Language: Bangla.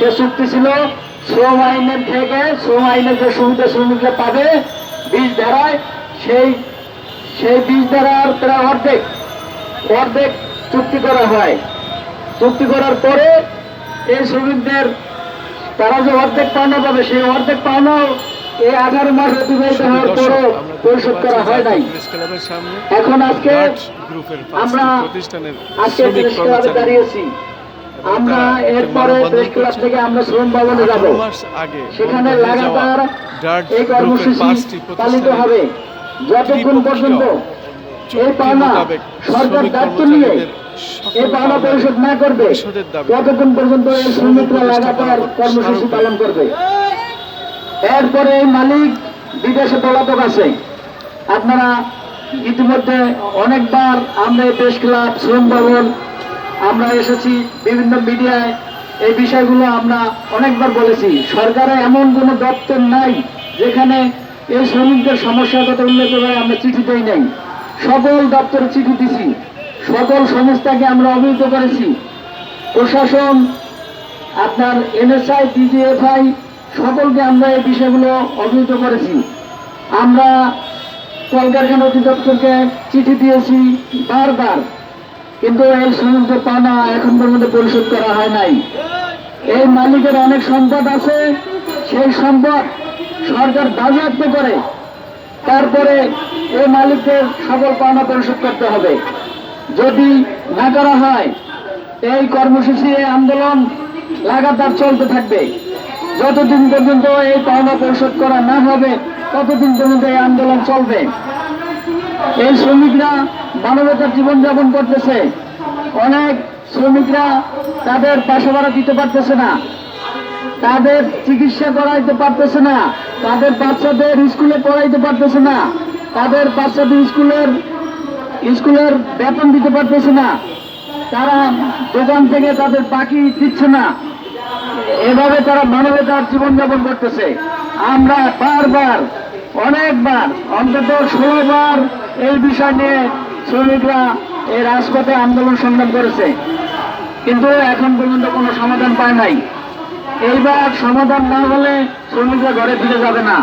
সে চুক্তি ছিল শ্রম আইনের থেকে শ্রম আইনের যে সুবিধা শ্রমিকরা পাবে বীজ ধারায় সেই সেই বীজ ধারার প্রায় অর্ধেক অর্ধেক চুক্তি করা হয়। চুক্তি করার পরে এই শ্রমিকদের তারা যে অর্ধেক পাওনা পাবে সেই অর্ধেক পাওনাও এই আঠারো মাস অতিবাহিত হওয়ার পরও পরিশোধ করা হয় নাই। এখন আজকে আমরা আজকে দাঁড়িয়েছি। আমরা এরপরে থেকে আমরা শ্রম ভবনে যাব। সেখানে লাগাতার এই কর্মসূচি পালিত হবে। যতক্ষণ পর্যন্ত এই পাওনা সরকার দায়িত্ব নিয়ে এই পাওনা পরিশোধ না করবে ততক্ষণ পর্যন্ত এই শ্রমিকরা লাগাতার কর্মসূচি পালন করবে। এরপরে মালিক বিদেশে পলাতক আছে। আপনারা ইতিমধ্যে অনেকবার আমরা এই প্রেস ক্লাব শ্রম ভবন আমরা এসেছি বিভিন্ন মিডিয়ায়। এই বিষয়গুলো আমরা অনেকবার বলেছি। সরকারের এমন কোনো দপ্তর নাই যেখানে এই শ্রমিকদের সমস্যার কথা উল্লেখ করে আমরা চিঠি দেই নাই। সকল দপ্তরে চিঠি দিছি। সকল সংস্থাকে আমরা অবহিত করেছি। প্রশাসন, আপনার এনএসআই, ডিজিএফআই, সকলকে আমরা এই বিষয়গুলো অবহিত করেছি। আমরা কলকারখানা অধিদপ্তরকে চিঠি দিয়েছি বারবার। কিন্তু এই শ্রমিকদের পাওনা এখন পর্যন্ত পরিশোধ করা হয় নাই। এই মালিকের অনেক সম্পদ আছে, সেই সম্পদ সরকার বাজেয়াপ্ত করে, তারপরে এই মালিকদের সকল পাওনা পরিশোধ করতে হবে। যদি না করা হয়, এই কর্মসূচি আন্দোলন লাগাতার চলতে থাকবে। যতদিন পর্যন্ত এই পাওনা পরিশোধ করা না হবে, ততদিন পর্যন্ত এই আন্দোলন চলবে। এই শ্রমিকরা মানবতার জীবনযাপন করতেছে। অনেক শ্রমিকরা তাদের বাসা ভাড়া দিতে পারতেছে না। তাদের চিকিৎসা করাইতে পারতেছে না। তাদের বাচ্চাদের স্কুলে পড়াইতে পারতেছে না। তাদের বাচ্চাদের স্কুলের স্কুলের বেতন দিতে পারতেছে না। তারা দোকান থেকে তাদের বাকি দিচ্ছে না। এভাবে তারা মানবতার জীবনযাপন করতেছে। আমরা বারবার, অনেকবার, অন্তত ষোলো বার এই বিষয় নিয়ে শ্রমিকরা এই রাজপথে আন্দোলন সংগ্রাম করেছে। কিন্তু এখন পর্যন্ত কোনো সমাধান পায় নাই। এইবার সমাধান না হলে শ্রমিকরা ঘরে ফিরে যাবে না।